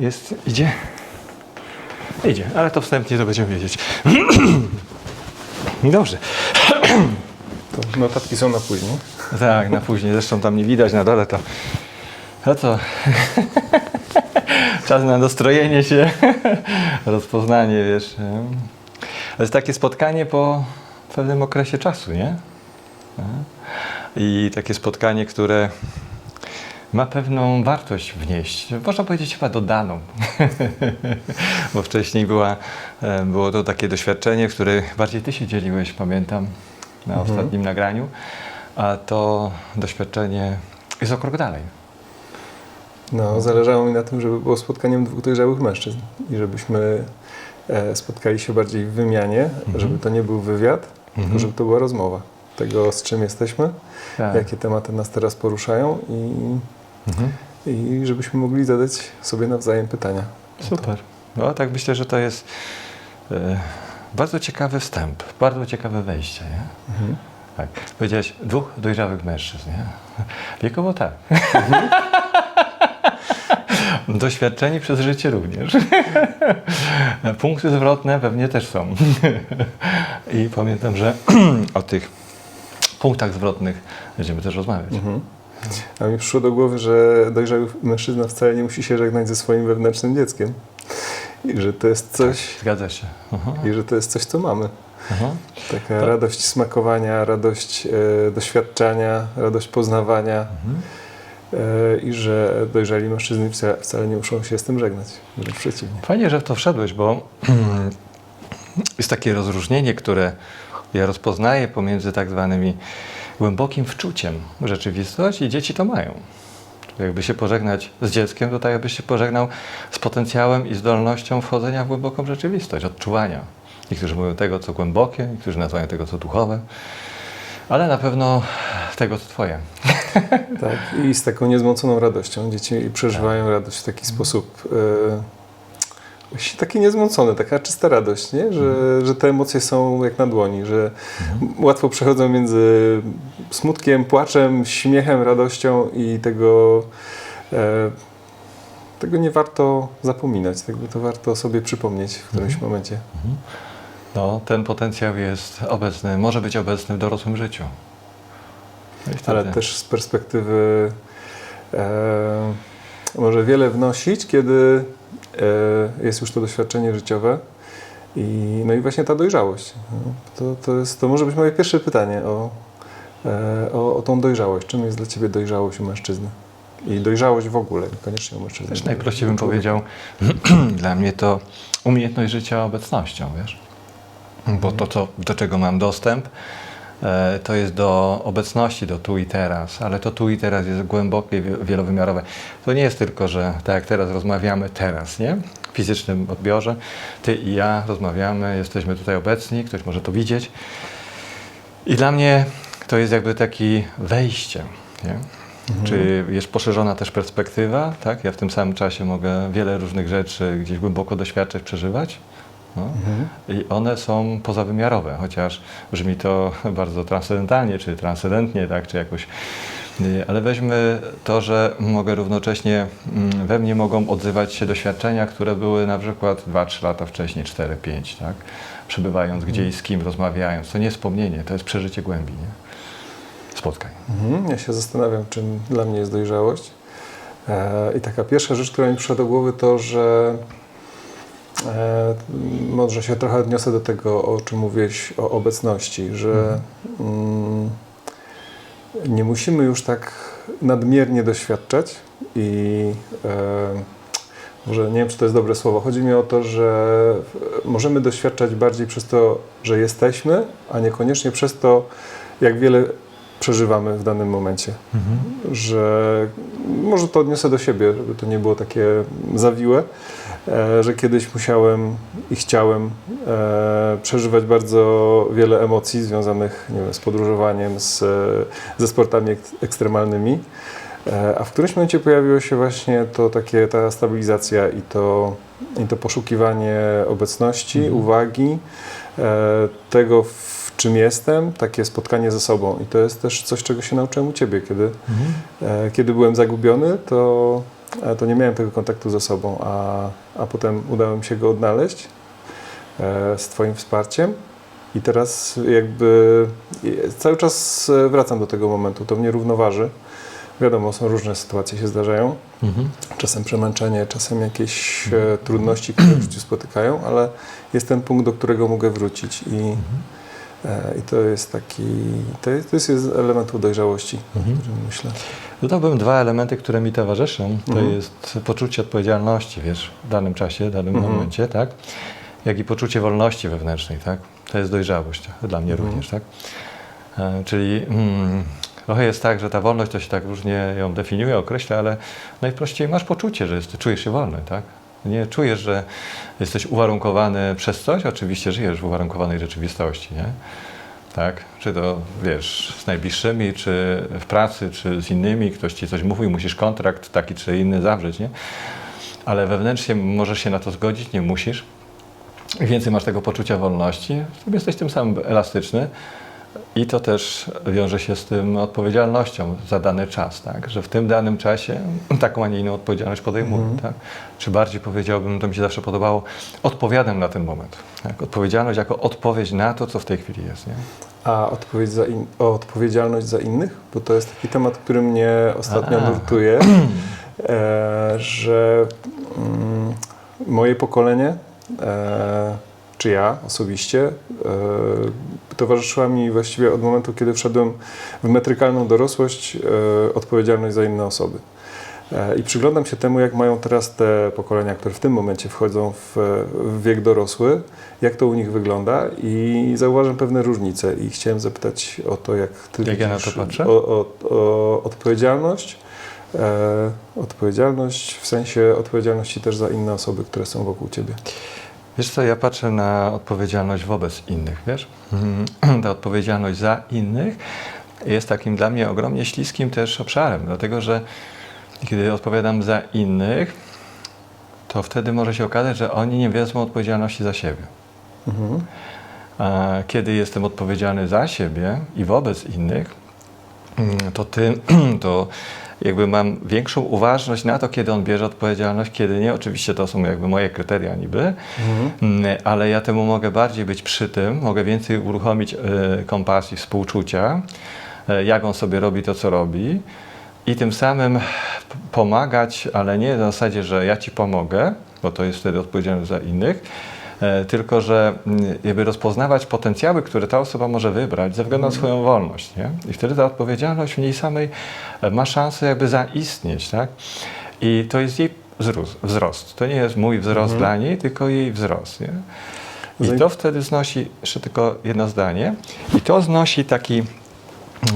Jest, idzie? Idzie, ale to wstępnie to będziemy wiedzieć. Dobrze. To notatki są na później. Tak, na później. Zresztą tam nie widać na dole to. No to. Czas na dostrojenie się, rozpoznanie, wiesz. To jest takie spotkanie po pewnym okresie czasu, nie? I takie spotkanie, które ma pewną wartość wnieść. Można powiedzieć chyba dodaną. Bo wcześniej była, e, było to takie doświadczenie, w które bardziej ty się dzieliłeś, pamiętam, na ostatnim nagraniu. A to doświadczenie jest o krok dalej. No, zależało mi na tym, żeby było spotkaniem dwóch dojrzałych mężczyzn i żebyśmy e, spotkali się bardziej w wymianie, żeby to nie był wywiad, tylko żeby to była rozmowa tego, z czym jesteśmy, Tak. jakie tematy nas teraz poruszają i, Mhm. i żebyśmy mogli zadać sobie nawzajem pytania. Super. No tak myślę, że to jest e, bardzo ciekawy wstęp, bardzo ciekawe wejście. Nie? Mhm. Tak. Powiedziałeś dwóch dojrzałych mężczyzn, nie? Wiekowo tak. Doświadczeni przez życie również. Punkty zwrotne pewnie też są. I pamiętam, że o tych punktach zwrotnych będziemy też rozmawiać. Mhm. A mi przyszło do głowy, że dojrzały mężczyzna wcale nie musi się żegnać ze swoim wewnętrznym dzieckiem. I że to jest coś, Zgadza się. Aha, i że to jest coś, co mamy. aha. Taka To- radość smakowania, radość e, doświadczania, radość poznawania Mhm. e, i że dojrzali mężczyzny wcale, wcale nie muszą się z tym żegnać. Wręcz przeciwnie. Fajnie, że w to wszedłeś, bo jest takie rozróżnienie, które ja rozpoznaję pomiędzy tak zwanymi głębokim wczuciem w rzeczywistość i dzieci to mają. Jakby się pożegnać z dzieckiem, to tak jakbyś się pożegnał z potencjałem i zdolnością wchodzenia w głęboką rzeczywistość, odczuwania. Niektórzy mówią tego, co głębokie, niektórzy nazywają tego, co duchowe, ale na pewno tego, co twoje. Tak. I z taką niezmąconą radością. Dzieci przeżywają radość w taki sposób e, właśnie taki niezmącony, taka czysta radość, nie? Że, że te emocje są jak na dłoni, że łatwo przechodzą między smutkiem, płaczem, śmiechem, radością i tego, e, tego nie warto zapominać, tego to warto sobie przypomnieć w którymś momencie. No, ten potencjał jest obecny, może być obecny w dorosłym życiu. No ale też z perspektywy e, może wiele wnosić, kiedy jest już to doświadczenie życiowe i, no i właśnie ta dojrzałość. To, to, jest, to może być moje pierwsze pytanie o, e, o, o tą dojrzałość. Czym jest dla Ciebie dojrzałość u mężczyzny? I dojrzałość w ogóle, niekoniecznie u mężczyzny. Najprościej bym powiedział, dla mnie to umiejętność życia obecnością, wiesz? Bo to, co, do czego mam dostęp, e, to jest do obecności, do tu i teraz, ale to tu i teraz jest głębokie, wie- wielowymiarowe. To nie jest tylko, że tak jak teraz rozmawiamy teraz, nie? W fizycznym odbiorze, ty i ja rozmawiamy, jesteśmy tutaj obecni, ktoś może to widzieć. I dla mnie to jest jakby taki wejście, nie? Czy jest poszerzona też perspektywa, tak? Ja w tym samym czasie mogę wiele różnych rzeczy gdzieś głęboko doświadczać, przeżywać. No. Mhm. I one są pozawymiarowe, chociaż brzmi to bardzo transcendentalnie, czy transcendentnie, tak, czy jakoś. y, Ale weźmy to, że mogę równocześnie, mm, we mnie mogą odzywać się doświadczenia, które były na przykład 2-3 lata wcześniej, 4-5, tak? Przebywając gdzieś z kim, rozmawiając. To nie jest wspomnienie, to jest przeżycie głębi, nie? Spotkań. Mhm. Ja się zastanawiam, czym dla mnie jest dojrzałość. E, I taka pierwsza rzecz, która mi przyszła do głowy, to, że może się trochę odniosę do tego, o czym mówiłeś o obecności, że mm, nie musimy już tak nadmiernie doświadczać i e, może nie wiem, czy to jest dobre słowo. Chodzi mi o to, że możemy doświadczać bardziej przez to, że jesteśmy, a niekoniecznie przez to, jak wiele przeżywamy w danym momencie. Że może to odniosę do siebie, żeby to nie było takie zawiłe, e, że kiedyś musiałem i chciałem e, przeżywać bardzo wiele emocji związanych nie wiem, z podróżowaniem, z, ze sportami ek- ekstremalnymi. E, A w którymś momencie pojawiło się właśnie to takie, ta stabilizacja i to, i to poszukiwanie obecności, uwagi, e, tego w czym jestem, takie spotkanie ze sobą. I to jest też coś, czego się nauczyłem u Ciebie, kiedy, e, kiedy byłem zagubiony, to e, to nie miałem tego kontaktu ze sobą, a, a potem udało mi się go odnaleźć e, z Twoim wsparciem. I teraz jakby cały czas e, wracam do tego momentu, to mnie równoważy. Wiadomo, są różne sytuacje się zdarzają, Mhm. czasem przemęczenie, czasem jakieś e, trudności, które w życiu spotykają, ale jest ten punkt, do którego mogę wrócić i, e, i to jest taki, to jest, to jest element dojrzałości, Mhm. myślę. Dodałbym dwa elementy, które mi towarzyszą. To Mhm. jest poczucie odpowiedzialności, wiesz, w danym czasie, w danym Mhm. momencie, tak? Jak i poczucie wolności wewnętrznej, tak? To jest dojrzałość dla mnie Mhm. również, tak? E, czyli mm, trochę jest tak, że ta wolność to się tak różnie ją definiuje, określa, ale najprościej masz poczucie, że jest, czujesz się wolny, tak? Nie czujesz, że jesteś uwarunkowany przez coś, oczywiście żyjesz w uwarunkowanej rzeczywistości, nie? Tak? Czy to wiesz, z najbliższymi, czy w pracy, czy z innymi, ktoś ci coś mówił, musisz kontrakt taki czy inny zawrzeć, nie? Ale wewnętrznie możesz się na to zgodzić, nie musisz. Więcej masz tego poczucia wolności, jesteś tym samym elastyczny. I to też wiąże się z tym odpowiedzialnością za dany czas, tak? Że w tym danym czasie taką, a nie inną odpowiedzialność podejmuję, Mhm. tak? Czy bardziej powiedziałbym, to mi się zawsze podobało, odpowiadam na ten moment. Tak? Odpowiedzialność jako odpowiedź na to, co w tej chwili jest, nie? A odpowiedź za in, o odpowiedzialność za innych? Bo to jest taki temat, który mnie ostatnio A. nurtuje, e, że mm, moje pokolenie, e, czy ja osobiście, e, towarzyszyła mi właściwie od momentu, kiedy wszedłem w metrykalną dorosłość, e, odpowiedzialność za inne osoby. E, I przyglądam się temu, jak mają teraz te pokolenia, które w tym momencie wchodzą w, w wiek dorosły, jak to u nich wygląda i zauważam pewne różnice i chciałem zapytać o to, jak ty Jak ja na to patrzę? O, o, o odpowiedzialność, e, odpowiedzialność w sensie odpowiedzialności też za inne osoby, które są wokół ciebie. Wiesz co, ja patrzę na odpowiedzialność wobec innych, wiesz? Ta odpowiedzialność za innych jest takim dla mnie ogromnie śliskim też obszarem, dlatego że kiedy odpowiadam za innych, to wtedy może się okazać, że oni nie wezmą odpowiedzialności za siebie. Mhm. A kiedy jestem odpowiedzialny za siebie i wobec innych, to tym, to jakby mam większą uważność na to, kiedy on bierze odpowiedzialność, kiedy nie. Oczywiście to są jakby moje kryteria niby, Mhm. Mm, ale ja temu mogę bardziej być przy tym, mogę więcej uruchomić e, kompasji, współczucia, e, jak on sobie robi to, co robi i tym samym pomagać, ale nie na zasadzie, że ja ci pomogę, bo to jest wtedy odpowiedzialność za innych, tylko że mm, jakby rozpoznawać potencjały, które ta osoba może wybrać ze względu na swoją wolność. Nie? I wtedy ta odpowiedzialność w niej samej e, ma szansę jakby zaistnieć. Tak? I to jest jej wzrost. To nie jest mój wzrost Mhm. dla niej, tylko jej wzrost. Nie? I to wtedy znosi, jeszcze tylko jedno zdanie, i to znosi taki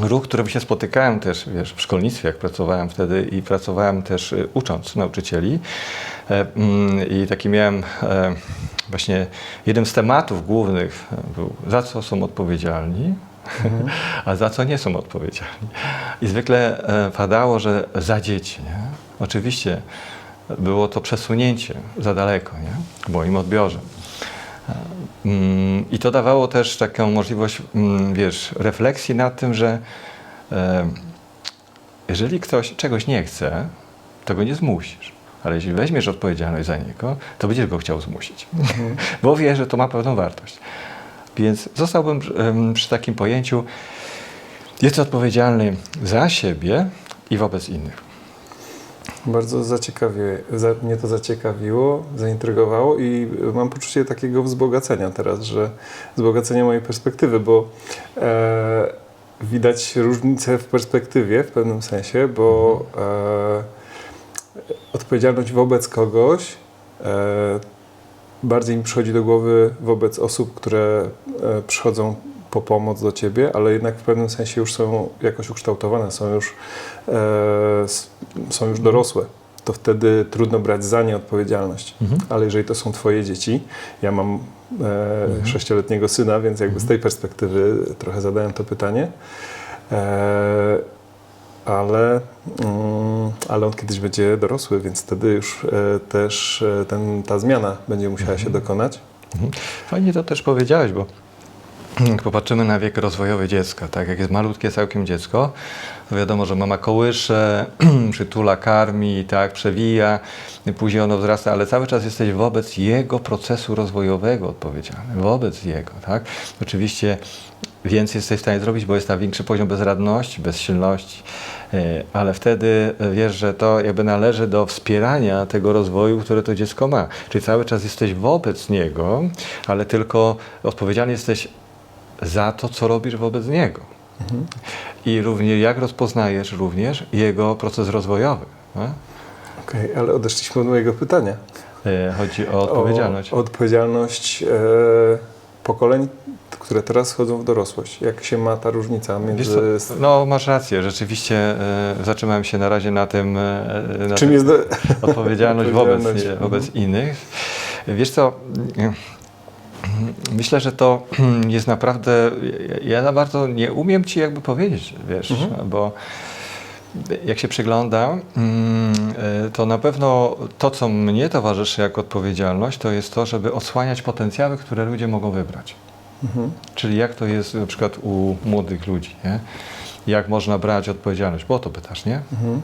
ruch, którym się spotykałem też wiesz, w szkolnictwie, jak pracowałem wtedy i pracowałem też y, ucząc nauczycieli. E, mm, I taki miałem e, właśnie jeden z tematów głównych e, był, za co są odpowiedzialni, a za co nie są odpowiedzialni. I zwykle e, padało, że za dzieci. Nie? Oczywiście było to przesunięcie za daleko nie? w moim odbiorze. Mm, I to dawało też taką możliwość, mm, wiesz, refleksji nad tym, że e, jeżeli ktoś czegoś nie chce, to go nie zmusisz. Ale jeśli weźmiesz odpowiedzialność za niego, to będziesz go chciał zmusić, bo wie, że to ma pewną wartość. Więc zostałbym przy takim pojęciu, jest odpowiedzialny za siebie i wobec innych. Bardzo za, mnie to zaciekawiło, zaintrygowało i mam poczucie takiego wzbogacenia teraz, że wzbogacenia mojej perspektywy, bo e, widać różnicę w perspektywie w pewnym sensie, bo e, odpowiedzialność wobec kogoś e, bardziej mi przychodzi do głowy wobec osób, które e, przychodzą po pomoc do ciebie, ale jednak w pewnym sensie już są jakoś ukształtowane, są już, e, są już dorosłe. To wtedy trudno brać za nie odpowiedzialność. Mhm. Ale jeżeli to są twoje dzieci, ja mam e, sześcioletniego syna, więc jakby z tej perspektywy trochę zadałem to pytanie. E, ale, mm, ale on kiedyś będzie dorosły, więc wtedy już e, też e, ten, ta zmiana będzie musiała się dokonać. Mhm. Fajnie to też powiedziałeś, bo jak popatrzymy na wiek rozwojowy dziecka, tak jak jest malutkie całkiem dziecko, to wiadomo, że mama kołysze, przytula, karmi, tak, przewija, później ono wzrasta, ale cały czas jesteś wobec jego procesu rozwojowego odpowiedzialny, wobec jego, tak. Oczywiście więcej jesteś w stanie zrobić, bo jest tam większy poziom bezradności, bezsilności, e, ale wtedy wiesz, że to jakby należy do wspierania tego rozwoju, które to dziecko ma. Czyli cały czas jesteś wobec niego, ale tylko odpowiedzialny jesteś za to, co robisz wobec niego. I również jak rozpoznajesz również jego proces rozwojowy. Okej, ale odeszliśmy od mojego pytania. E, Chodzi o odpowiedzialność. O, odpowiedzialność e, pokoleń, które teraz wchodzą w dorosłość. Jak się ma ta różnica między... no masz rację, rzeczywiście e, zatrzymałem się na razie na tym, e, na Czym tym jest... Do... odpowiedzialność wobec, Odpowiedzialność. nie, wobec innych. Wiesz co, myślę, że to jest naprawdę, ja za bardzo nie umiem Ci jakby powiedzieć, wiesz, Mhm. bo jak się przyglądam, mm, e, to na pewno to, co mnie towarzyszy jako odpowiedzialność, to jest to, żeby odsłaniać potencjały, które ludzie mogą wybrać. Mhm. Czyli jak to jest na przykład u młodych ludzi, nie? Jak można brać odpowiedzialność? Bo o to pytasz, nie? Mhm.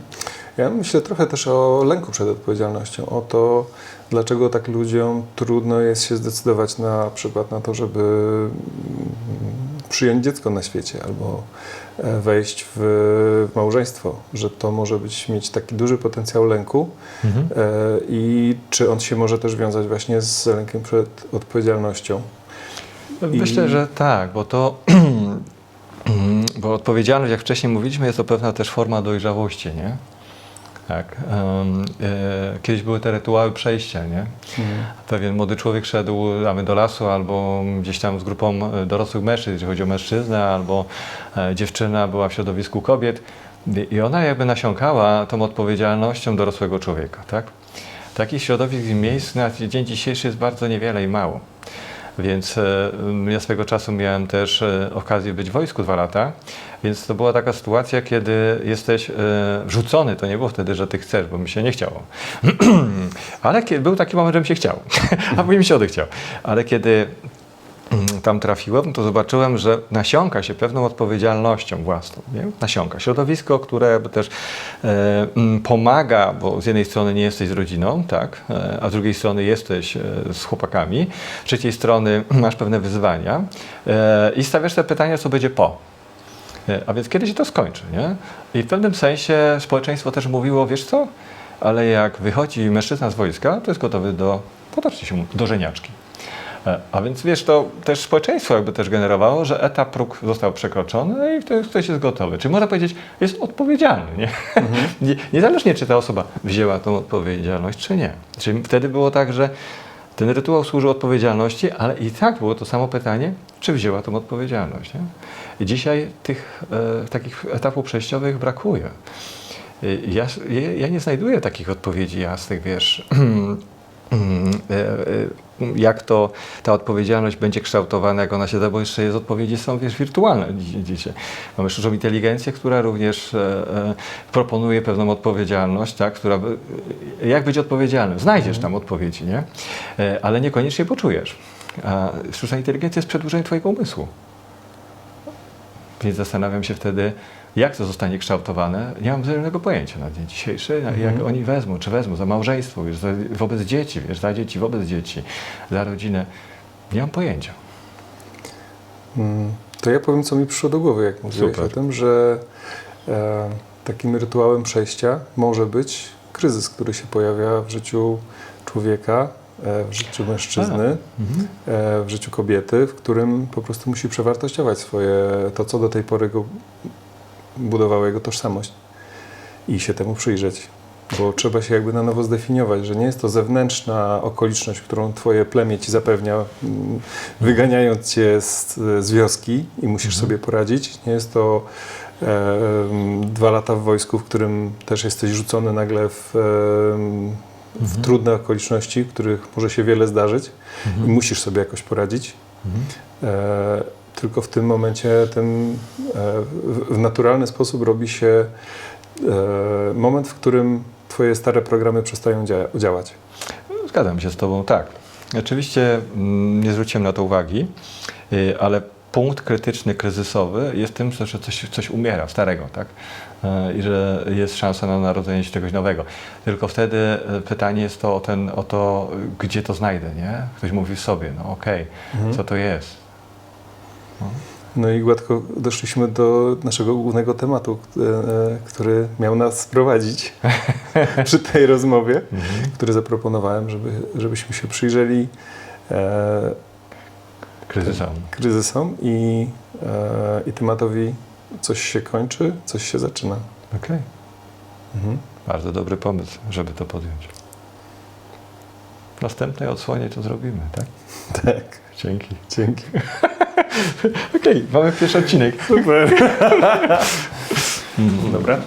Ja myślę trochę też o lęku przed odpowiedzialnością, o to, dlaczego tak ludziom trudno jest się zdecydować na przykład na to, żeby przyjąć dziecko na świecie albo e, wejść w, małżeństwo, że to może być mieć taki duży potencjał lęku e, i czy on się może też wiązać właśnie z lękiem przed odpowiedzialnością. I- Myślę, że tak, bo to bo odpowiedzialność, jak wcześniej mówiliśmy, jest to pewna też forma dojrzałości, nie? Tak. em, e, kiedyś były te rytuały przejścia, nie? Pewien młody człowiek szedł damy do lasu albo gdzieś tam z grupą e, dorosłych mężczyzn, jeżeli chodzi o mężczyznę, albo e, dziewczyna była w środowisku kobiet i- i ona jakby nasiąkała tą odpowiedzialnością dorosłego człowieka, tak? Takich środowisk i miejsc na dzień dzisiejszy jest bardzo niewiele i mało. Więc e, ja swego czasu miałem też e, okazję być w wojsku dwa lata, więc to była taka sytuacja, kiedy jesteś e, wrzucony, to nie było wtedy, że ty chcesz, bo mi się nie chciało. Ale był taki moment, że mi się chciało, a później mi się odechciał. Ale kiedy tam trafiłem, to zobaczyłem, że nasiąka się pewną odpowiedzialnością własną. Nie? Nasiąka. Środowisko, które też e, pomaga, bo z jednej strony nie jesteś z rodziną, tak, e, a z drugiej strony jesteś e, z chłopakami, z trzeciej strony masz pewne wyzwania e, i stawiasz sobie pytanie, co będzie po. E, A więc kiedy się to skończy, nie? I w pewnym sensie społeczeństwo też mówiło, wiesz co, ale jak wychodzi mężczyzna z wojska, to jest gotowy do, potoczcie się, do żeniaczki. E, A więc wiesz, to też społeczeństwo jakby też generowało, że etap próg został przekroczony i ktoś, ktoś jest gotowy. Czyli można powiedzieć, jest odpowiedzialny, nie? nie? Niezależnie czy ta osoba wzięła tą odpowiedzialność, czy nie. Czyli wtedy było tak, że ten rytuał służył odpowiedzialności, ale i tak było to samo pytanie, czy wzięła tą odpowiedzialność. Nie? I dzisiaj tych e, takich etapów przejściowych brakuje. Ja, ja, nie znajduję takich odpowiedzi jasnych, wiesz, jak to ta odpowiedzialność będzie kształtowana, jak ona się da, bo jeszcze jest odpowiedzi są, wiesz, wirtualne dzi- dzisiaj. Mamy sztuczną inteligencję, która również e, e, proponuje pewną odpowiedzialność, tak, która, jak być odpowiedzialnym. Znajdziesz tam odpowiedzi, nie? E, ale niekoniecznie poczujesz. A sztuczna inteligencja jest przedłużeniem twojego umysłu. Więc zastanawiam się wtedy, jak to zostanie kształtowane. Nie mam zielonego pojęcia na dzień dzisiejszy, jak Mhm. oni wezmą, czy wezmą za małżeństwo, wiesz, za, wobec dzieci, wiesz, za dzieci, wobec dzieci, za rodzinę. Nie mam pojęcia. Mm, To ja powiem, co mi przyszło do głowy, jak mówiłeś Super. o tym, że e, takim rytuałem przejścia może być kryzys, który się pojawia w życiu człowieka, e, w życiu mężczyzny, Mhm. e, w życiu kobiety, w którym po prostu musi przewartościować swoje, to, co do tej pory go budowało jego tożsamość i się temu przyjrzeć. Bo trzeba się jakby na nowo zdefiniować, że nie jest to zewnętrzna okoliczność, którą twoje plemię ci zapewnia, mm, wyganiając cię z, z wioski i musisz sobie poradzić. Nie jest to e, dwa lata w wojsku, w którym też jesteś rzucony nagle w, w trudne okoliczności, w których może się wiele zdarzyć i musisz sobie jakoś poradzić. E, tylko w tym momencie ten, e, w, naturalny sposób robi się e, moment, w którym twoje stare programy przestają dzia- działać. Zgadzam się z Tobą, tak. Oczywiście mm, nie zwróciłem na to uwagi, y, ale punkt krytyczny, kryzysowy jest tym, że coś, coś umiera, starego, tak? E, I że jest szansa na narodzenie się czegoś nowego. Tylko wtedy pytanie jest to o, ten, o to, gdzie to znajdę, nie? Ktoś mówi sobie, no okej, co to jest? No i gładko doszliśmy do naszego głównego tematu, k- e, który miał nas prowadzić przy tej rozmowie, który zaproponowałem, żeby, żebyśmy się przyjrzeli e, Kryzysom. kryzysom i, e, i tematowi coś się kończy, coś się zaczyna. Okej. Mhm. Bardzo dobry pomysł, żeby to podjąć. W następnej odsłonie to zrobimy, tak? Tak, Dzięki. dzięki. Okej, mamy pierwszy odcinek. Super. Mhm. Dobra.